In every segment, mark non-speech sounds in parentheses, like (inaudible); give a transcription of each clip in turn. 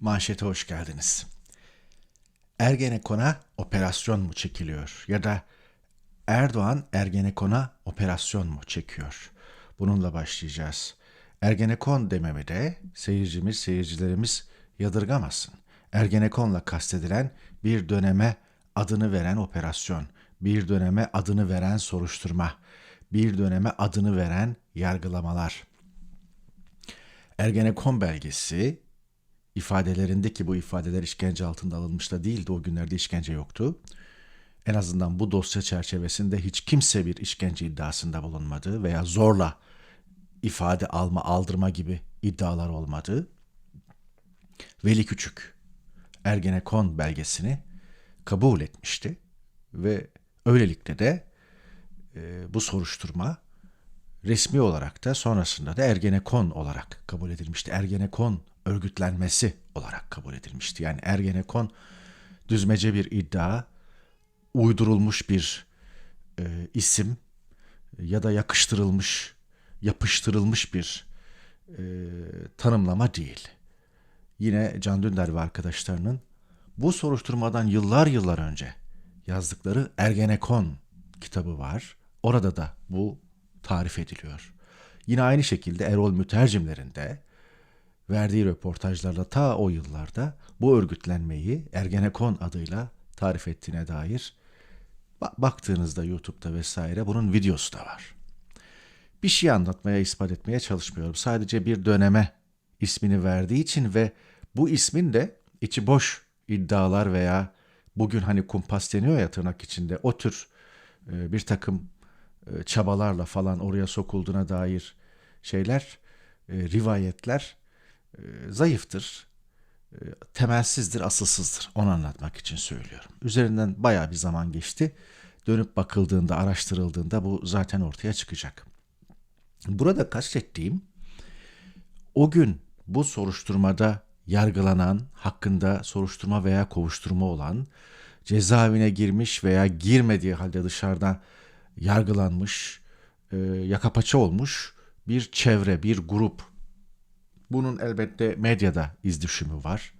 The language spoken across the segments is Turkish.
Manşete hoş geldiniz. Ergenekon'a operasyon mu çekiliyor ya da Erdoğan Ergenekon'a operasyon mu çekiyor? Bununla başlayacağız. Ergenekon dememi de seyircimiz, seyircilerimiz yadırgamasın. Ergenekon'la kastedilen bir döneme adını veren operasyon, bir döneme adını veren soruşturma, bir döneme adını veren yargılamalar. Ergenekon belgesi ifadelerindeki bu ifadeler işkence altında alınmış da değildi. O günlerde işkence yoktu. En azından bu dosya çerçevesinde hiç kimse bir işkence iddiasında bulunmadı veya zorla ifade alma, aldırma gibi iddialar olmadı. Veli Küçük Ergenekon belgesini kabul etmişti ve öylelikle de e, bu soruşturma resmi olarak da sonrasında da Ergenekon olarak kabul edilmişti. Ergenekon örgütlenmesi olarak kabul edilmişti. Yani Ergenekon düzmece bir iddia, uydurulmuş bir e, isim ya da yakıştırılmış, yapıştırılmış bir e, tanımlama değil. Yine Can Dündar ve arkadaşlarının bu soruşturmadan yıllar yıllar önce yazdıkları Ergenekon kitabı var. Orada da bu tarif ediliyor. Yine aynı şekilde Erol Mütercimlerinde verdiği röportajlarla ta o yıllarda bu örgütlenmeyi Ergenekon adıyla tarif ettiğine dair baktığınızda YouTube'da vesaire bunun videosu da var. Bir şey anlatmaya, ispat etmeye çalışmıyorum. Sadece bir döneme ismini verdiği için ve bu ismin de içi boş iddialar veya bugün hani kumpas deniyor ya tırnak içinde o tür e, bir takım e, çabalarla falan oraya sokulduğuna dair şeyler, e, zayıftır, temelsizdir, asılsızdır. Onu anlatmak için söylüyorum. Üzerinden bayağı bir zaman geçti. Dönüp bakıldığında, araştırıldığında bu zaten ortaya çıkacak. Burada kastettiğim o gün bu soruşturmada yargılanan, hakkında soruşturma veya kovuşturma olan, cezaevine girmiş veya girmediği halde dışarıdan yargılanmış, e, yaka paça olmuş bir çevre, bir grup. Bunun elbette medyada iz düşümü var.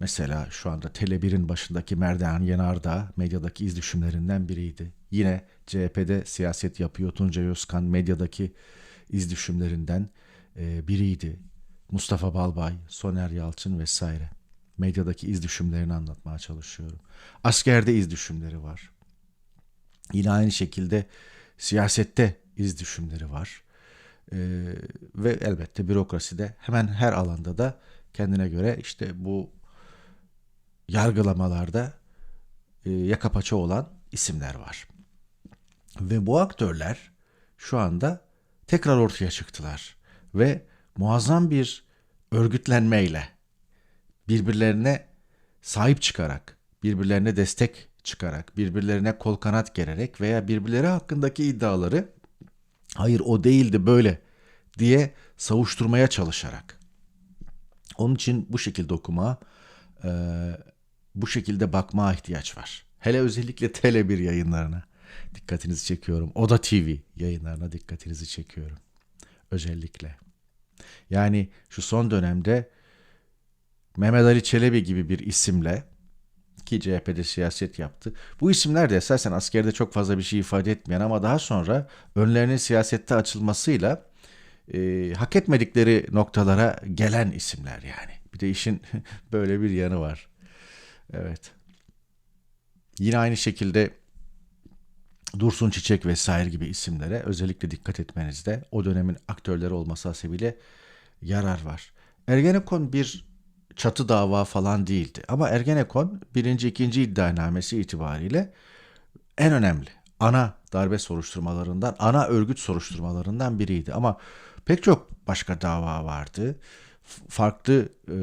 Mesela şu anda Tele1'in başındaki Merdan Yenardağ medyadaki iz düşümlerinden biriydi. Yine CHP'de siyaset yapıyor Tuncay Özkan medyadaki iz düşümlerinden e, biriydi. Mustafa Balbay, Soner Yalçın vesaire. Medyadaki iz düşümlerini anlatmaya çalışıyorum. Askerde iz düşümleri var. Yine aynı şekilde siyasette iz düşümleri var. Ee, ve elbette bürokraside hemen her alanda da kendine göre işte bu yargılamalarda e, yaka paça olan isimler var. Ve bu aktörler şu anda tekrar ortaya çıktılar ve muazzam bir örgütlenmeyle birbirlerine sahip çıkarak, birbirlerine destek çıkarak, birbirlerine kol kanat gererek veya birbirleri hakkındaki iddiaları hayır o değildi böyle diye savuşturmaya çalışarak. Onun için bu şekilde okuma, e, bu şekilde bakma ihtiyaç var. Hele özellikle Tele1 yayınlarına dikkatinizi çekiyorum. Oda TV yayınlarına dikkatinizi çekiyorum. Özellikle. Yani şu son dönemde Mehmet Ali Çelebi gibi bir isimle ki CHP'de siyaset yaptı. Bu isimler de esasen askerde çok fazla bir şey ifade etmeyen ama daha sonra önlerinin siyasette açılmasıyla e, hak etmedikleri noktalara gelen isimler yani. Bir de işin (laughs) böyle bir yanı var. Evet. Yine aynı şekilde Dursun Çiçek vesaire gibi isimlere özellikle dikkat etmenizde o dönemin aktörleri olması hasebiyle yarar var. Ergenekon bir çatı dava falan değildi. Ama Ergenekon birinci ikinci iddianamesi itibariyle en önemli ana darbe soruşturmalarından, ana örgüt soruşturmalarından biriydi. Ama pek çok başka dava vardı. Farklı e,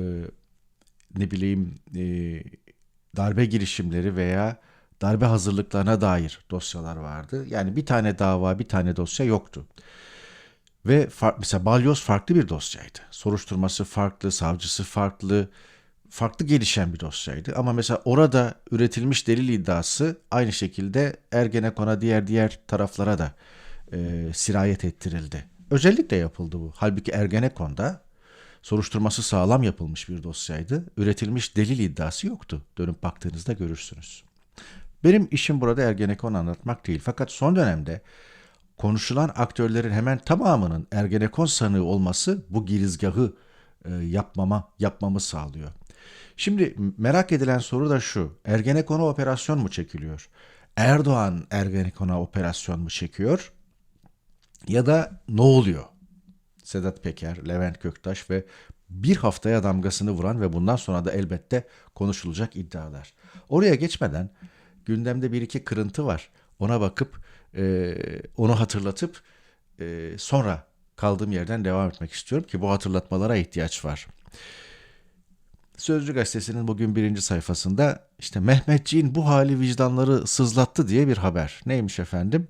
ne bileyim e, darbe girişimleri veya darbe hazırlıklarına dair dosyalar vardı. Yani bir tane dava, bir tane dosya yoktu. Ve far, mesela Balyoz farklı bir dosyaydı. Soruşturması farklı, savcısı farklı, farklı gelişen bir dosyaydı. Ama mesela orada üretilmiş delil iddiası aynı şekilde Ergenekon'a diğer diğer taraflara da e, sirayet ettirildi. Özellikle yapıldı bu. Halbuki Ergenekon'da soruşturması sağlam yapılmış bir dosyaydı. Üretilmiş delil iddiası yoktu. Dönüp baktığınızda görürsünüz. Benim işim burada Ergenekon anlatmak değil. Fakat son dönemde konuşulan aktörlerin hemen tamamının Ergenekon sanığı olması bu girizgahı e, yapmama yapmamı sağlıyor. Şimdi merak edilen soru da şu. Ergenekon'a operasyon mu çekiliyor? Erdoğan Ergenekon'a operasyon mu çekiyor? Ya da ne oluyor? Sedat Peker, Levent Göktaş ve bir haftaya damgasını vuran ve bundan sonra da elbette konuşulacak iddialar. Oraya geçmeden gündemde bir iki kırıntı var. Ona bakıp e, onu hatırlatıp e, sonra kaldığım yerden devam etmek istiyorum ki bu hatırlatmalara ihtiyaç var. Sözcü gazetesinin bugün birinci sayfasında işte Mehmetçiğin bu hali vicdanları sızlattı diye bir haber. Neymiş efendim?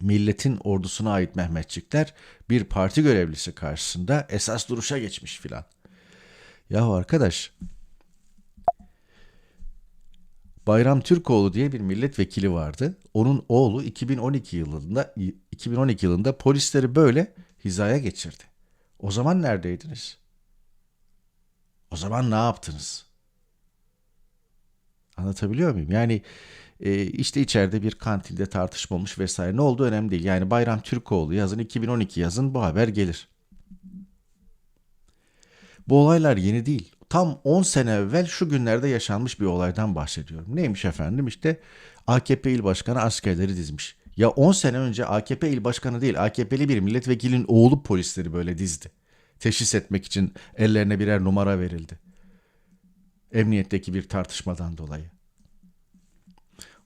Milletin ordusuna ait Mehmetçikler bir parti görevlisi karşısında esas duruşa geçmiş filan. Yahu arkadaş Bayram Türkoğlu diye bir milletvekili vardı. Onun oğlu 2012 yılında 2012 yılında polisleri böyle hizaya geçirdi. O zaman neredeydiniz? O zaman ne yaptınız? Anlatabiliyor muyum? Yani e, işte içeride bir kantinde tartışma olmuş vesaire. Ne oldu önemli değil. Yani Bayram Türkoğlu yazın 2012 yazın bu haber gelir. Bu olaylar yeni değil. Tam 10 sene evvel şu günlerde yaşanmış bir olaydan bahsediyorum. Neymiş efendim? İşte AKP il başkanı askerleri dizmiş. Ya 10 sene önce AKP il başkanı değil AKP'li bir milletvekilinin oğlu polisleri böyle dizdi. Teşhis etmek için ellerine birer numara verildi. Emniyetteki bir tartışmadan dolayı.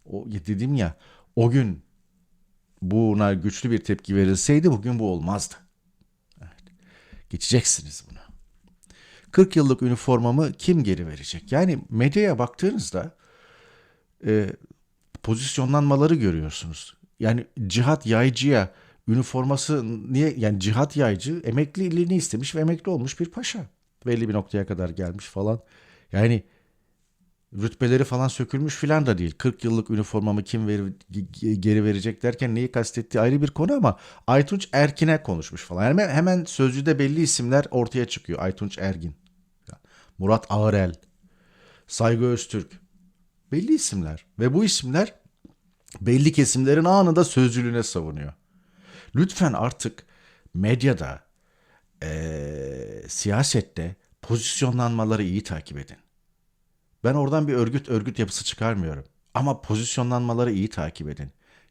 O dedim ya o gün buna güçlü bir tepki verilseydi bugün bu olmazdı. Evet. Geçeceksiniz bunu. 40 yıllık üniformamı kim geri verecek? Yani medyaya baktığınızda e, pozisyonlanmaları görüyorsunuz. Yani Cihat Yaycı'ya üniforması niye yani Cihat Yaycı emekliliğini istemiş ve emekli olmuş bir paşa. Belli bir noktaya kadar gelmiş falan. Yani rütbeleri falan sökülmüş filan da değil. 40 yıllık üniformamı kim veri, geri verecek derken neyi kastettiği ayrı bir konu ama Aytunç Erkin'e konuşmuş falan. Yani hemen sözcüde belli isimler ortaya çıkıyor. Aytunç Ergin, Murat Ağırel, Saygı Öztürk. Belli isimler ve bu isimler belli kesimlerin anında sözcülüğüne savunuyor. Lütfen artık medyada, ee, siyasette pozisyonlanmaları iyi takip edin. Ben oradan bir örgüt örgüt yapısı çıkarmıyorum. Ama pozisyonlanmaları iyi takip edin.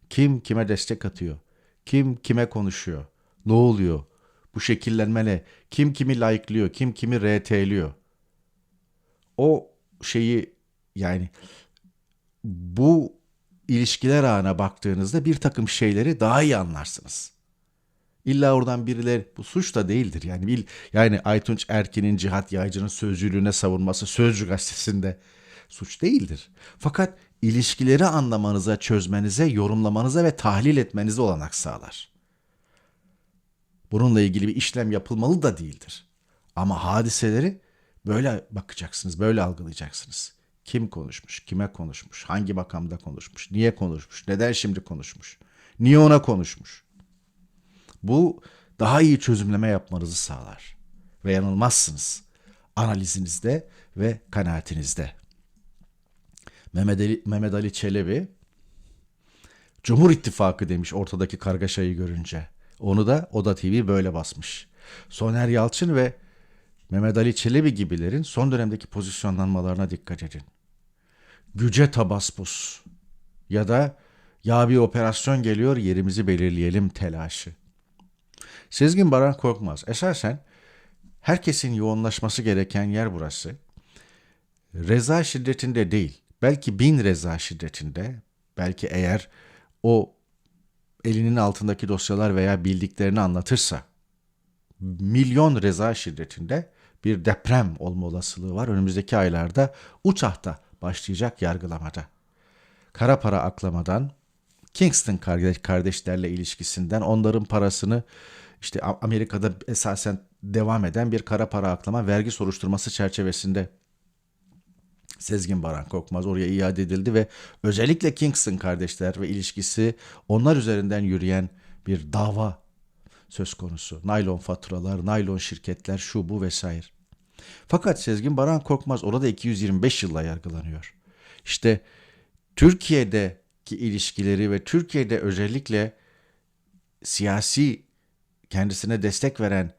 Kim kime destek atıyor? Kim kime konuşuyor? Ne oluyor? Bu şekillenme Kim kimi layıklıyor? Kim kimi RT'liyor? O şeyi yani bu ilişkiler ağına baktığınızda bir takım şeyleri daha iyi anlarsınız. İlla oradan birileri bu suç da değildir. Yani bil yani Aytunç Erkin'in Cihat Yaycı'nın sözcülüğüne savunması Sözcü gazetesinde suç değildir. Fakat ilişkileri anlamanıza, çözmenize, yorumlamanıza ve tahlil etmenize olanak sağlar. Bununla ilgili bir işlem yapılmalı da değildir. Ama hadiseleri böyle bakacaksınız, böyle algılayacaksınız. Kim konuşmuş, kime konuşmuş, hangi makamda konuşmuş, niye konuşmuş, neden şimdi konuşmuş, niye ona konuşmuş. Bu daha iyi çözümleme yapmanızı sağlar ve yanılmazsınız analizinizde ve kanaatinizde. Mehmet Ali, Mehmet Ali Çelebi Cumhur İttifakı demiş ortadaki kargaşayı görünce. Onu da Oda TV böyle basmış. Soner Yalçın ve Mehmet Ali Çelebi gibilerin son dönemdeki pozisyonlanmalarına dikkat edin. Güce tabaspus ya da ya bir operasyon geliyor yerimizi belirleyelim telaşı. Sezgin Baran Korkmaz. Esasen herkesin yoğunlaşması gereken yer burası. Reza şiddetinde değil, belki bin reza şiddetinde, belki eğer o elinin altındaki dosyalar veya bildiklerini anlatırsa, milyon reza şiddetinde bir deprem olma olasılığı var. Önümüzdeki aylarda uçakta başlayacak yargılamada. Kara para aklamadan, Kingston kardeşlerle ilişkisinden onların parasını işte Amerika'da esasen devam eden bir kara para aklama vergi soruşturması çerçevesinde Sezgin Baran Korkmaz oraya iade edildi ve özellikle Kingston kardeşler ve ilişkisi onlar üzerinden yürüyen bir dava söz konusu. Naylon faturalar, naylon şirketler, şu bu vesaire. Fakat Sezgin Baran Korkmaz orada 225 yılla yargılanıyor. İşte Türkiye'deki ilişkileri ve Türkiye'de özellikle siyasi kendisine destek veren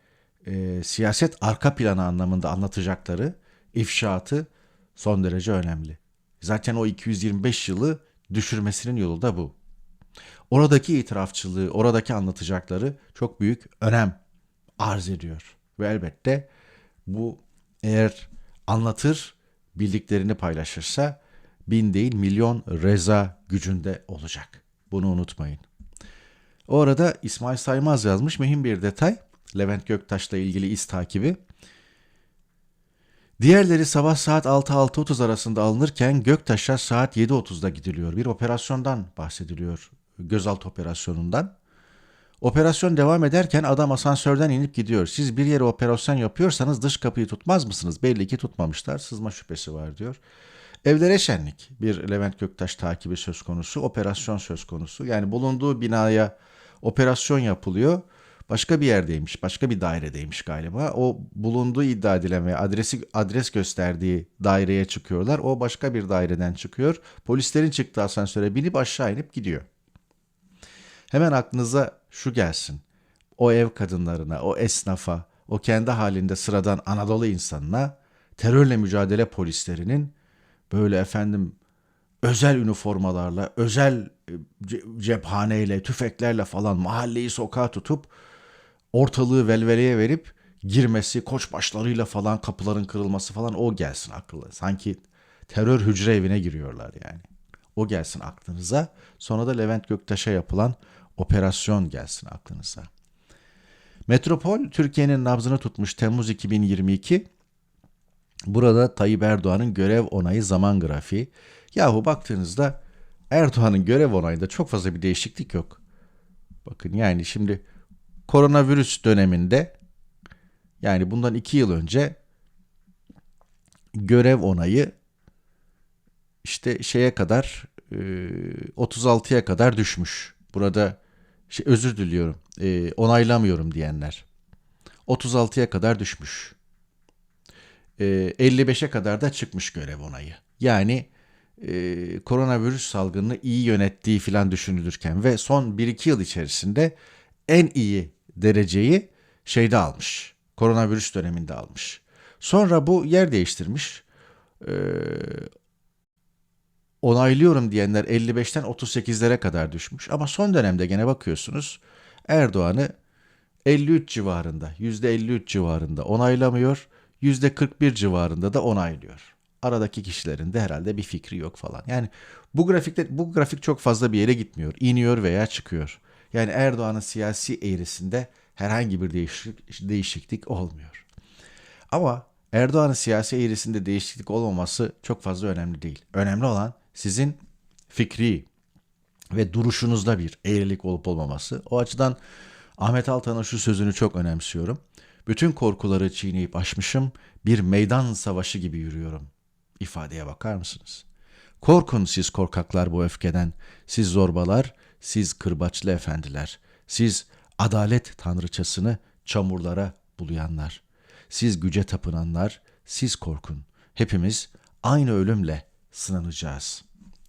e, siyaset arka planı anlamında anlatacakları ifşaatı son derece önemli. Zaten o 225 yılı düşürmesinin yolu da bu. Oradaki itirafçılığı, oradaki anlatacakları çok büyük önem arz ediyor. Ve elbette bu eğer anlatır, bildiklerini paylaşırsa bin değil milyon reza gücünde olacak. Bunu unutmayın. O arada İsmail Saymaz yazmış mühim bir detay. Levent Göktaş'la ilgili iz takibi. Diğerleri sabah saat 6-6.30 arasında alınırken Göktaş'a saat 7.30'da gidiliyor. Bir operasyondan bahsediliyor. Gözaltı operasyonundan. Operasyon devam ederken adam asansörden inip gidiyor. Siz bir yere operasyon yapıyorsanız dış kapıyı tutmaz mısınız? Belli ki tutmamışlar. Sızma şüphesi var diyor. Evlere şenlik. Bir Levent Göktaş takibi söz konusu. Operasyon söz konusu. Yani bulunduğu binaya operasyon yapılıyor. Başka bir yerdeymiş, başka bir dairedeymiş galiba. O bulunduğu iddia edilen ve adresi adres gösterdiği daireye çıkıyorlar. O başka bir daireden çıkıyor. Polislerin çıktığı asansöre binip aşağı inip gidiyor. Hemen aklınıza şu gelsin. O ev kadınlarına, o esnafa, o kendi halinde sıradan Anadolu insanına terörle mücadele polislerinin böyle efendim özel üniformalarla, özel cephaneyle, tüfeklerle falan mahalleyi sokağa tutup ortalığı velveleye verip girmesi, koçbaşlarıyla falan kapıların kırılması falan o gelsin akıllı. Sanki terör hücre evine giriyorlar yani. O gelsin aklınıza. Sonra da Levent Göktaş'a yapılan operasyon gelsin aklınıza. Metropol Türkiye'nin nabzını tutmuş Temmuz 2022. Burada Tayyip Erdoğan'ın görev onayı zaman grafiği. Yahu baktığınızda Erdoğan'ın görev onayında çok fazla bir değişiklik yok. Bakın yani şimdi koronavirüs döneminde yani bundan iki yıl önce görev onayı işte şeye kadar 36'ya kadar düşmüş. Burada şey, özür diliyorum onaylamıyorum diyenler 36'ya kadar düşmüş. 55'e kadar da çıkmış görev onayı. Yani e, koronavirüs salgınını iyi yönettiği filan düşünülürken ve son 1-2 yıl içerisinde en iyi dereceyi şeyde almış. Koronavirüs döneminde almış. Sonra bu yer değiştirmiş. Ee, onaylıyorum diyenler 55'ten 38'lere kadar düşmüş. Ama son dönemde gene bakıyorsunuz Erdoğan'ı 53 civarında, %53 civarında onaylamıyor, %41 civarında da onaylıyor. Aradaki kişilerin de herhalde bir fikri yok falan. Yani bu grafikte bu grafik çok fazla bir yere gitmiyor. İniyor veya çıkıyor. Yani Erdoğan'ın siyasi eğrisinde herhangi bir değişiklik, değişiklik olmuyor. Ama Erdoğan'ın siyasi eğrisinde değişiklik olmaması çok fazla önemli değil. Önemli olan sizin fikri ve duruşunuzda bir eğrilik olup olmaması. O açıdan Ahmet Altan'ın şu sözünü çok önemsiyorum. Bütün korkuları çiğneyip aşmışım, bir meydan savaşı gibi yürüyorum. İfadeye bakar mısınız? Korkun siz korkaklar bu öfkeden, siz zorbalar, siz kırbaçlı efendiler, siz adalet tanrıçasını çamurlara bulayanlar, siz güce tapınanlar, siz korkun. Hepimiz aynı ölümle sınanacağız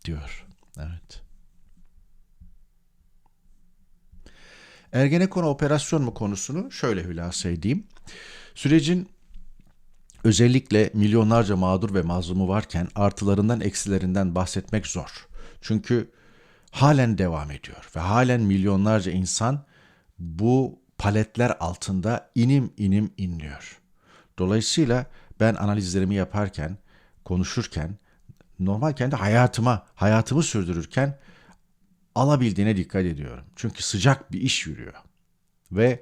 diyor. Evet. Ergenekon operasyon mu konusunu şöyle hülasa edeyim. Sürecin özellikle milyonlarca mağdur ve mazlumu varken artılarından eksilerinden bahsetmek zor. Çünkü halen devam ediyor ve halen milyonlarca insan bu paletler altında inim inim inliyor. Dolayısıyla ben analizlerimi yaparken, konuşurken, normal kendi hayatıma, hayatımı sürdürürken alabildiğine dikkat ediyorum. Çünkü sıcak bir iş yürüyor. Ve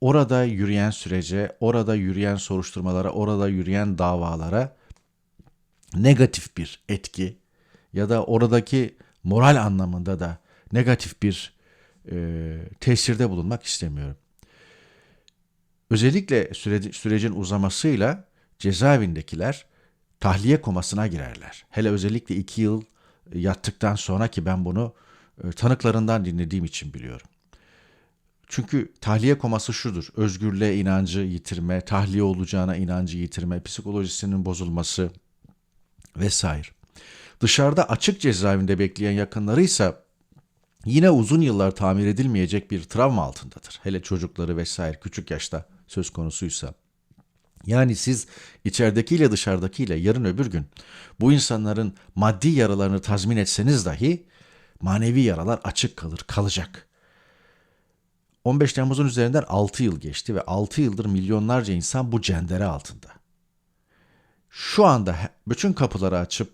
orada yürüyen sürece, orada yürüyen soruşturmalara, orada yürüyen davalara negatif bir etki ya da oradaki moral anlamında da negatif bir e, tesirde bulunmak istemiyorum. Özellikle süre, sürecin uzamasıyla cezaevindekiler tahliye komasına girerler. Hele özellikle iki yıl yattıktan sonra ki ben bunu e, tanıklarından dinlediğim için biliyorum. Çünkü tahliye koması şudur. Özgürlüğe inancı yitirme, tahliye olacağına inancı yitirme, psikolojisinin bozulması vesaire. Dışarıda açık cezaevinde bekleyen yakınlarıysa yine uzun yıllar tamir edilmeyecek bir travma altındadır. Hele çocukları vesaire küçük yaşta söz konusuysa. Yani siz içeridekiyle dışarıdakiyle yarın öbür gün bu insanların maddi yaralarını tazmin etseniz dahi manevi yaralar açık kalır, kalacak. 15 Temmuz'un üzerinden 6 yıl geçti ve 6 yıldır milyonlarca insan bu cendere altında. Şu anda bütün kapıları açıp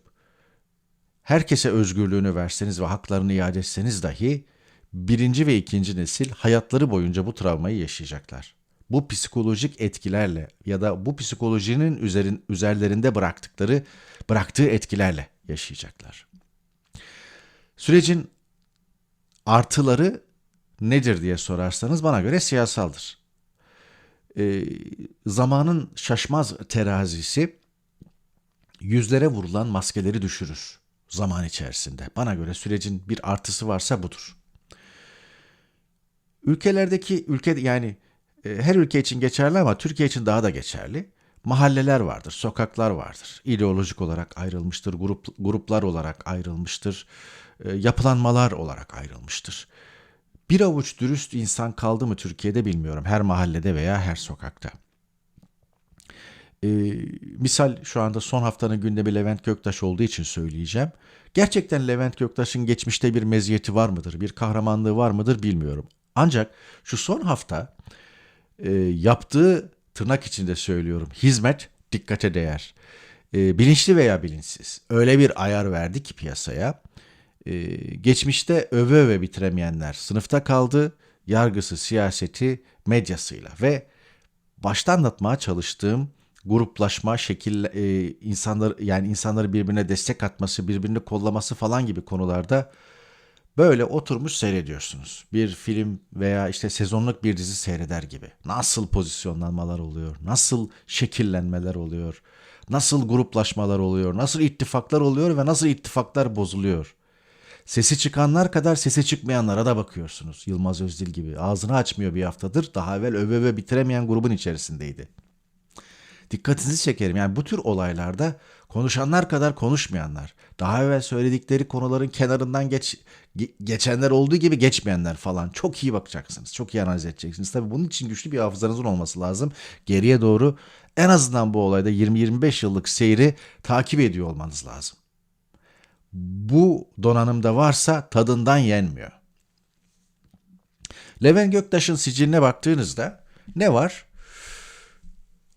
herkese özgürlüğünü verseniz ve haklarını iade etseniz dahi birinci ve ikinci nesil hayatları boyunca bu travmayı yaşayacaklar. Bu psikolojik etkilerle ya da bu psikolojinin üzerin, üzerlerinde bıraktıkları bıraktığı etkilerle yaşayacaklar. Sürecin artıları nedir diye sorarsanız bana göre siyasaldır. E, zamanın şaşmaz terazisi yüzlere vurulan maskeleri düşürür zaman içerisinde. Bana göre sürecin bir artısı varsa budur. Ülkelerdeki ülke yani her ülke için geçerli ama Türkiye için daha da geçerli. Mahalleler vardır, sokaklar vardır. İdeolojik olarak ayrılmıştır, grup, gruplar olarak ayrılmıştır, e, yapılanmalar olarak ayrılmıştır. Bir avuç dürüst insan kaldı mı Türkiye'de bilmiyorum. Her mahallede veya her sokakta. Ee, misal şu anda son haftanın gündemi Levent Göktaş olduğu için söyleyeceğim. Gerçekten Levent Göktaş'ın geçmişte bir meziyeti var mıdır, bir kahramanlığı var mıdır bilmiyorum. Ancak şu son hafta e, yaptığı tırnak içinde söylüyorum. Hizmet dikkate değer. E, bilinçli veya bilinçsiz. Öyle bir ayar verdi ki piyasaya. Ee, geçmişte öve öve bitiremeyenler sınıfta kaldı, yargısı, siyaseti, medyasıyla. Ve başta anlatmaya çalıştığım gruplaşma, şekil e, insanlar yani insanları birbirine destek atması, birbirini kollaması falan gibi konularda böyle oturmuş seyrediyorsunuz. Bir film veya işte sezonluk bir dizi seyreder gibi. Nasıl pozisyonlanmalar oluyor? Nasıl şekillenmeler oluyor? Nasıl gruplaşmalar oluyor? Nasıl ittifaklar oluyor ve nasıl ittifaklar bozuluyor? Sesi çıkanlar kadar sesi çıkmayanlara da bakıyorsunuz. Yılmaz Özdil gibi. Ağzını açmıyor bir haftadır. Daha evvel öve öve bitiremeyen grubun içerisindeydi. Dikkatinizi çekerim. Yani bu tür olaylarda konuşanlar kadar konuşmayanlar, daha evvel söyledikleri konuların kenarından geç geçenler olduğu gibi geçmeyenler falan çok iyi bakacaksınız. Çok iyi analiz edeceksiniz. Tabii bunun için güçlü bir hafızanızın olması lazım. Geriye doğru en azından bu olayda 20-25 yıllık seyri takip ediyor olmanız lazım bu donanımda varsa tadından yenmiyor. Levent Göktaş'ın siciline baktığınızda ne var?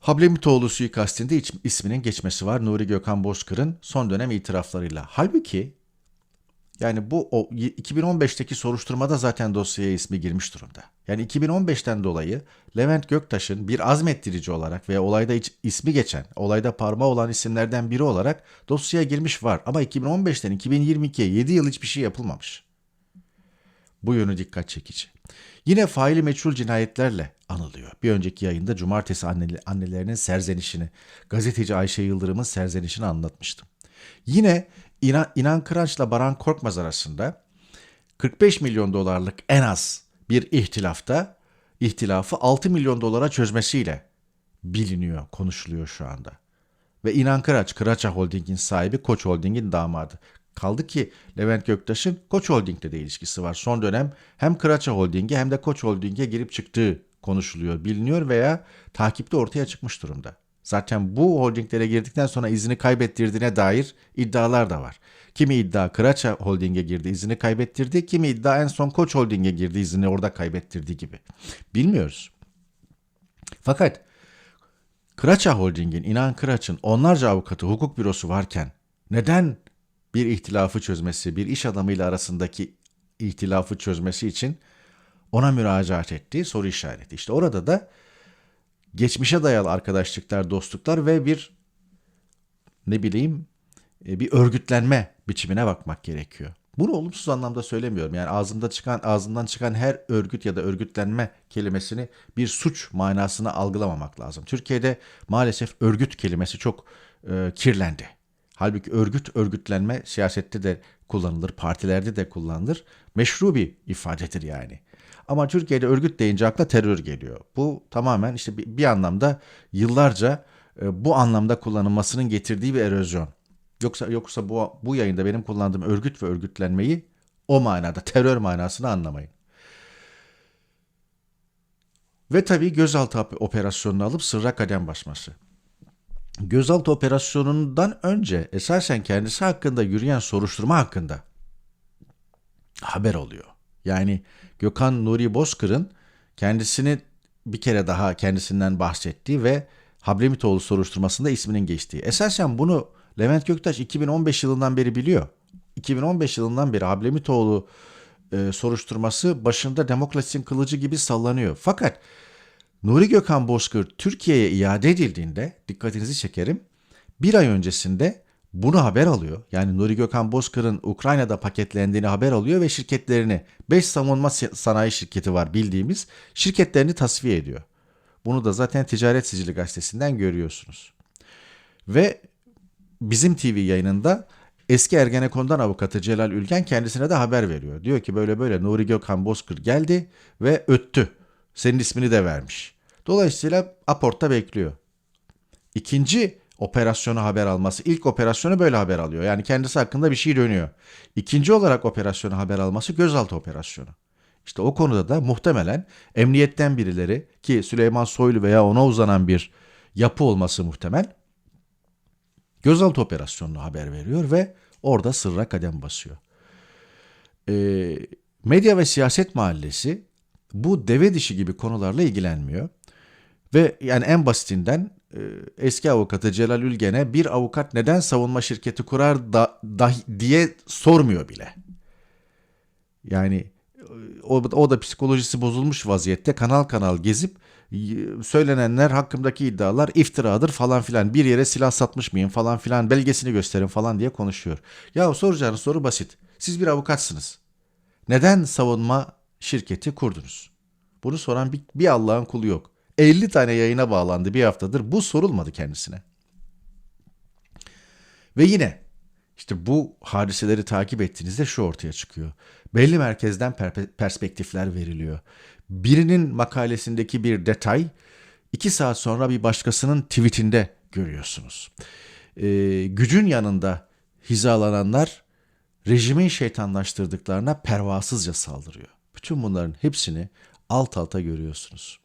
Hablemitoğlu suikastinde isminin geçmesi var Nuri Gökhan Bozkır'ın son dönem itiraflarıyla. Halbuki yani bu o 2015'teki soruşturmada zaten dosyaya ismi girmiş durumda. Yani 2015'ten dolayı Levent Göktaş'ın bir azmettirici olarak veya olayda hiç ismi geçen, olayda parmağı olan isimlerden biri olarak dosyaya girmiş var. Ama 2015'ten 2022'ye 7 yıl hiçbir şey yapılmamış. Bu yönü dikkat çekici. Yine faili meçhul cinayetlerle anılıyor. Bir önceki yayında cumartesi annelerinin serzenişini, gazeteci Ayşe Yıldırım'ın serzenişini anlatmıştım. Yine İnan, İnan Kıranç'la Baran Korkmaz arasında 45 milyon dolarlık en az bir ihtilafta ihtilafı 6 milyon dolara çözmesiyle biliniyor, konuşuluyor şu anda. Ve İnan Kıraç, Kıraça Holding'in sahibi Koç Holding'in damadı. Kaldı ki Levent Göktaş'ın Koç Holding'le de ilişkisi var. Son dönem hem Kıraça Holding'e hem de Koç Holding'e girip çıktığı konuşuluyor, biliniyor veya takipte ortaya çıkmış durumda. Zaten bu holdinglere girdikten sonra izini kaybettirdiğine dair iddialar da var. Kimi iddia Kıraça Holding'e girdi izini kaybettirdi. Kimi iddia en son Koç Holding'e girdi izini orada kaybettirdi gibi. Bilmiyoruz. Fakat Kıraça Holding'in, İnan Kıraç'ın onlarca avukatı, hukuk bürosu varken neden bir ihtilafı çözmesi, bir iş adamıyla arasındaki ihtilafı çözmesi için ona müracaat etti soru işareti. İşte orada da geçmişe dayalı arkadaşlıklar, dostluklar ve bir ne bileyim e, bir örgütlenme biçimine bakmak gerekiyor. Bunu olumsuz anlamda söylemiyorum. Yani ağzımda çıkan ağzından çıkan her örgüt ya da örgütlenme kelimesini bir suç manasına algılamamak lazım. Türkiye'de maalesef örgüt kelimesi çok e, kirlendi. Halbuki örgüt, örgütlenme siyasette de kullanılır, partilerde de kullanılır. Meşru bir ifadedir yani. Ama Türkiye'de örgüt deyince akla terör geliyor. Bu tamamen işte bir, bir anlamda yıllarca e, bu anlamda kullanılmasının getirdiği bir erozyon. Yoksa yoksa bu bu yayında benim kullandığım örgüt ve örgütlenmeyi o manada terör manasını anlamayın. Ve tabii gözaltı operasyonunu alıp sırra kadem basması. Gözaltı operasyonundan önce esasen kendisi hakkında yürüyen soruşturma hakkında haber oluyor. Yani Gökhan Nuri Bozkır'ın kendisini bir kere daha kendisinden bahsettiği ve Hablemitoğlu soruşturmasında isminin geçtiği. Esasen bunu Levent Göktaş 2015 yılından beri biliyor. 2015 yılından beri Hablemitoğlu e, soruşturması başında demokrasinin kılıcı gibi sallanıyor. Fakat Nuri Gökhan Bozkır Türkiye'ye iade edildiğinde dikkatinizi çekerim. Bir ay öncesinde bunu haber alıyor. Yani Nuri Gökhan Bozkır'ın Ukrayna'da paketlendiğini haber alıyor ve şirketlerini 5 savunma sanayi şirketi var bildiğimiz şirketlerini tasfiye ediyor. Bunu da zaten Ticaret Sicili gazetesinden görüyorsunuz. Ve bizim TV yayınında eski Ergenekon'dan avukatı Celal Ülgen kendisine de haber veriyor. Diyor ki böyle böyle Nuri Gökhan Bozkır geldi ve öttü. Senin ismini de vermiş. Dolayısıyla aportta bekliyor. İkinci operasyonu haber alması. ilk operasyonu böyle haber alıyor. Yani kendisi hakkında bir şey dönüyor. İkinci olarak operasyonu haber alması gözaltı operasyonu. İşte o konuda da muhtemelen emniyetten birileri ki Süleyman Soylu veya ona uzanan bir yapı olması muhtemel gözaltı operasyonunu haber veriyor ve orada sırra kadem basıyor. Ee, medya ve siyaset mahallesi bu deve dişi gibi konularla ilgilenmiyor. Ve yani en basitinden e, eski avukatı Celal Ülgen'e bir avukat neden savunma şirketi kurar da, da diye sormuyor bile. Yani o, o da psikolojisi bozulmuş vaziyette kanal kanal gezip söylenenler hakkımdaki iddialar iftiradır falan filan bir yere silah satmış mıyım falan filan belgesini gösterin falan diye konuşuyor. Ya soracağınız soru basit. Siz bir avukatsınız. Neden savunma şirketi kurdunuz? Bunu soran bir, bir Allah'ın kulu yok. 50 tane yayına bağlandı bir haftadır. Bu sorulmadı kendisine. Ve yine işte bu hadiseleri takip ettiğinizde şu ortaya çıkıyor. Belli merkezden perspektifler veriliyor. Birinin makalesindeki bir detay iki saat sonra bir başkasının tweetinde görüyorsunuz. Ee, gücün yanında hizalananlar rejimin şeytanlaştırdıklarına pervasızca saldırıyor. Bütün bunların hepsini alt alta görüyorsunuz.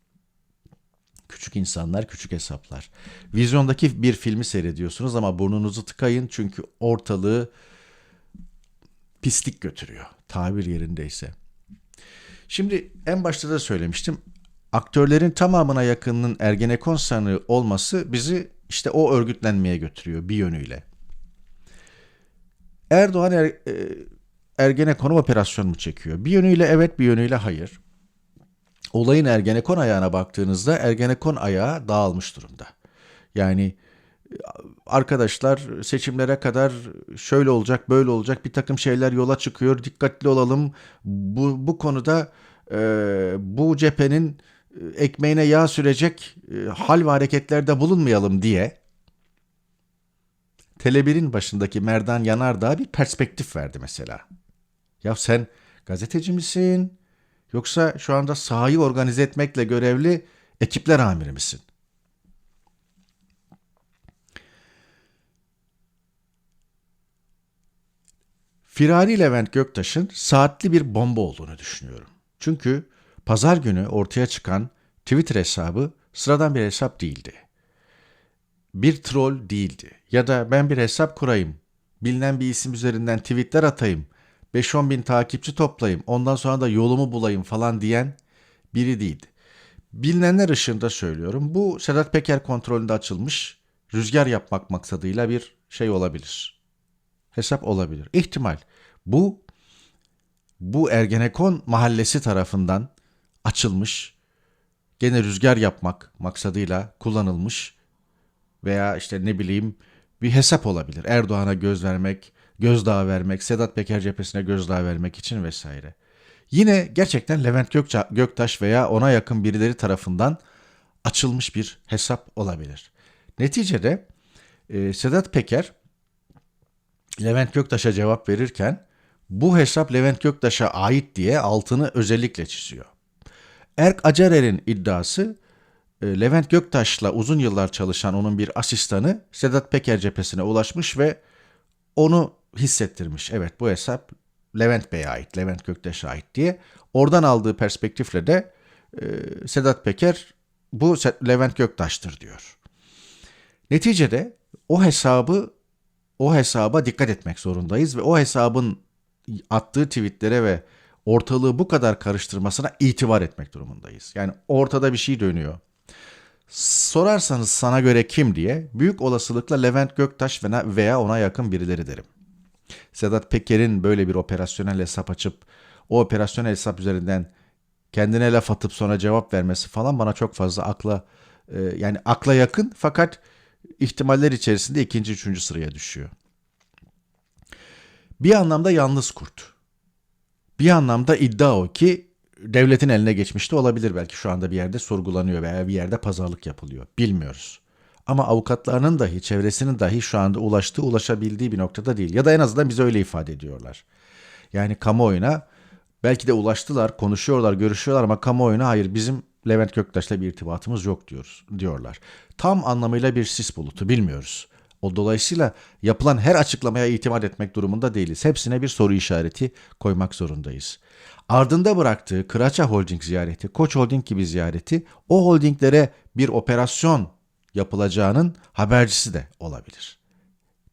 Küçük insanlar, küçük hesaplar. Vizyondaki bir filmi seyrediyorsunuz ama burnunuzu tıkayın çünkü ortalığı pislik götürüyor. Tabir yerindeyse. Şimdi en başta da söylemiştim. Aktörlerin tamamına yakınının Ergenekon sanığı olması bizi işte o örgütlenmeye götürüyor bir yönüyle. Erdoğan er, e, Ergenekon operasyonu mu çekiyor? Bir yönüyle evet, bir yönüyle hayır olayın Ergenekon ayağına baktığınızda Ergenekon ayağı dağılmış durumda. Yani arkadaşlar seçimlere kadar şöyle olacak böyle olacak bir takım şeyler yola çıkıyor dikkatli olalım bu, bu konuda e, bu cephenin ekmeğine yağ sürecek e, hal ve hareketlerde bulunmayalım diye Tele1'in başındaki Merdan Yanardağ bir perspektif verdi mesela. Ya sen gazeteci misin? Yoksa şu anda sahayı organize etmekle görevli ekipler amiri misin? Firari Levent Göktaş'ın saatli bir bomba olduğunu düşünüyorum. Çünkü pazar günü ortaya çıkan Twitter hesabı sıradan bir hesap değildi. Bir troll değildi. Ya da ben bir hesap kurayım, bilinen bir isim üzerinden tweetler atayım, 5-10 bin takipçi toplayayım ondan sonra da yolumu bulayım falan diyen biri değildi. Bilinenler ışığında söylüyorum. Bu Sedat Peker kontrolünde açılmış rüzgar yapmak maksadıyla bir şey olabilir. Hesap olabilir. İhtimal. Bu bu Ergenekon mahallesi tarafından açılmış gene rüzgar yapmak maksadıyla kullanılmış veya işte ne bileyim bir hesap olabilir. Erdoğan'a göz vermek, gözdağı vermek, Sedat Peker cephesine gözdağı vermek için vesaire. Yine gerçekten Levent Gökça, Göktaş veya ona yakın birileri tarafından açılmış bir hesap olabilir. Neticede e, Sedat Peker Levent Göktaş'a cevap verirken bu hesap Levent Göktaş'a ait diye altını özellikle çiziyor. Erk Acarer'in iddiası e, Levent Göktaş'la uzun yıllar çalışan onun bir asistanı Sedat Peker cephesine ulaşmış ve onu hissettirmiş. Evet bu hesap Levent Bey'e ait, Levent Göktaş'a ait diye. Oradan aldığı perspektifle de e, Sedat Peker bu Levent Göktaş'tır diyor. Neticede o hesabı o hesaba dikkat etmek zorundayız ve o hesabın attığı tweetlere ve ortalığı bu kadar karıştırmasına itibar etmek durumundayız. Yani ortada bir şey dönüyor. Sorarsanız sana göre kim diye büyük olasılıkla Levent Göktaş ve- veya ona yakın birileri derim. Sedat Peker'in böyle bir operasyonel hesap açıp o operasyonel hesap üzerinden kendine laf atıp sonra cevap vermesi falan bana çok fazla akla e, yani akla yakın fakat ihtimaller içerisinde ikinci, üçüncü sıraya düşüyor. Bir anlamda yalnız kurt. Bir anlamda iddia o ki devletin eline geçmiş de olabilir belki şu anda bir yerde sorgulanıyor veya bir yerde pazarlık yapılıyor. Bilmiyoruz. Ama avukatlarının dahi, çevresinin dahi şu anda ulaştığı, ulaşabildiği bir noktada değil. Ya da en azından bize öyle ifade ediyorlar. Yani kamuoyuna belki de ulaştılar, konuşuyorlar, görüşüyorlar ama kamuoyuna hayır bizim Levent Göktaş'la bir irtibatımız yok diyoruz diyorlar. Tam anlamıyla bir sis bulutu bilmiyoruz. O dolayısıyla yapılan her açıklamaya itimat etmek durumunda değiliz. Hepsine bir soru işareti koymak zorundayız. Ardında bıraktığı Kıraça Holding ziyareti, Koç Holding gibi ziyareti o holdinglere bir operasyon yapılacağının habercisi de olabilir.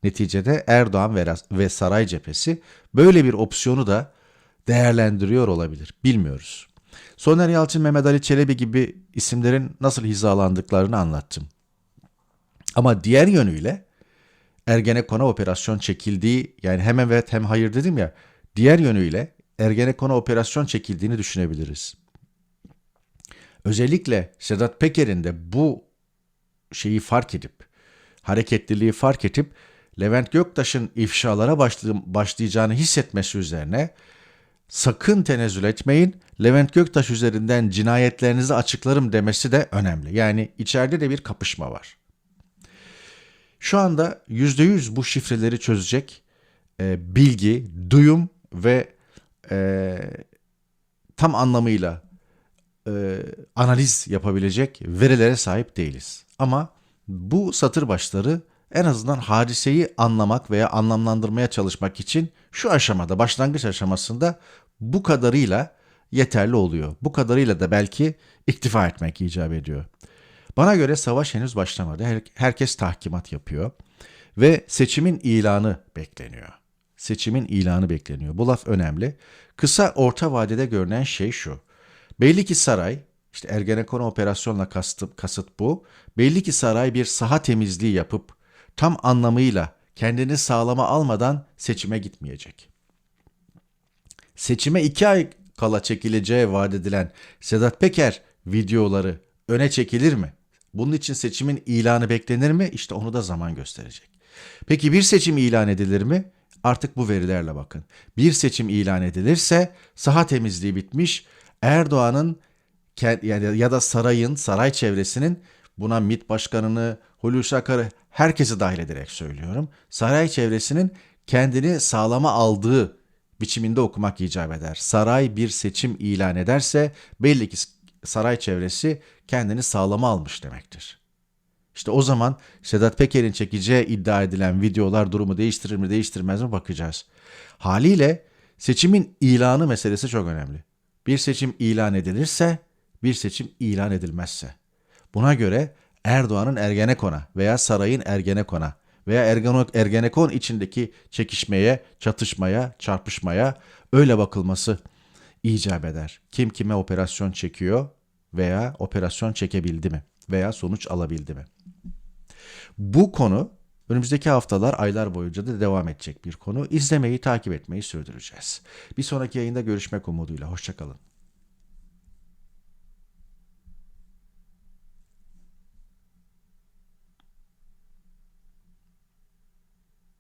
Neticede Erdoğan ve- saray cephesi böyle bir opsiyonu da değerlendiriyor olabilir. Bilmiyoruz. Soner Yalçın, Mehmet Ali Çelebi gibi isimlerin nasıl hizalandıklarını anlattım. Ama diğer yönüyle Ergenekon'a operasyon çekildiği yani hem evet hem hayır dedim ya diğer yönüyle Ergenekon'a operasyon çekildiğini düşünebiliriz. Özellikle Sedat Peker'in de bu şeyi fark edip hareketliliği fark edip Levent Göktaş'ın ifşalara başlayacağını hissetmesi üzerine sakın tenezzül etmeyin. Levent Göktaş üzerinden cinayetlerinizi açıklarım demesi de önemli. Yani içeride de bir kapışma var. Şu anda %100 bu şifreleri çözecek e, bilgi, duyum ve e, tam anlamıyla e, analiz yapabilecek verilere sahip değiliz. Ama bu satır başları en azından hadiseyi anlamak veya anlamlandırmaya çalışmak için şu aşamada, başlangıç aşamasında bu kadarıyla yeterli oluyor. Bu kadarıyla da belki iktifa etmek icap ediyor. Bana göre savaş henüz başlamadı. Her- herkes tahkimat yapıyor ve seçimin ilanı bekleniyor. Seçimin ilanı bekleniyor. Bu laf önemli. Kısa orta vadede görünen şey şu. Belli ki saray, işte Ergenekon operasyonla kastım, kasıt bu. Belli ki saray bir saha temizliği yapıp tam anlamıyla kendini sağlama almadan seçime gitmeyecek. Seçime iki ay kala çekileceği vaat edilen Sedat Peker videoları öne çekilir mi? Bunun için seçimin ilanı beklenir mi? İşte onu da zaman gösterecek. Peki bir seçim ilan edilir mi? Artık bu verilerle bakın. Bir seçim ilan edilirse saha temizliği bitmiş. Erdoğan'ın ya da sarayın, saray çevresinin buna MİT başkanını, Hulusi Akar'ı herkesi dahil ederek söylüyorum. Saray çevresinin kendini sağlama aldığı biçiminde okumak icap eder. Saray bir seçim ilan ederse belli ki saray çevresi kendini sağlama almış demektir. İşte o zaman Sedat Peker'in çekeceği iddia edilen videolar durumu değiştirir mi değiştirmez mi bakacağız. Haliyle seçimin ilanı meselesi çok önemli. Bir seçim ilan edilirse, bir seçim ilan edilmezse. Buna göre Erdoğan'ın Ergenekon'a veya sarayın Ergenekon'a veya Ergenekon içindeki çekişmeye, çatışmaya, çarpışmaya öyle bakılması icap eder. Kim kime operasyon çekiyor veya operasyon çekebildi mi veya sonuç alabildi mi? Bu konu önümüzdeki haftalar, aylar boyunca da devam edecek bir konu. İzlemeyi, takip etmeyi sürdüreceğiz. Bir sonraki yayında görüşmek umuduyla. Hoşçakalın.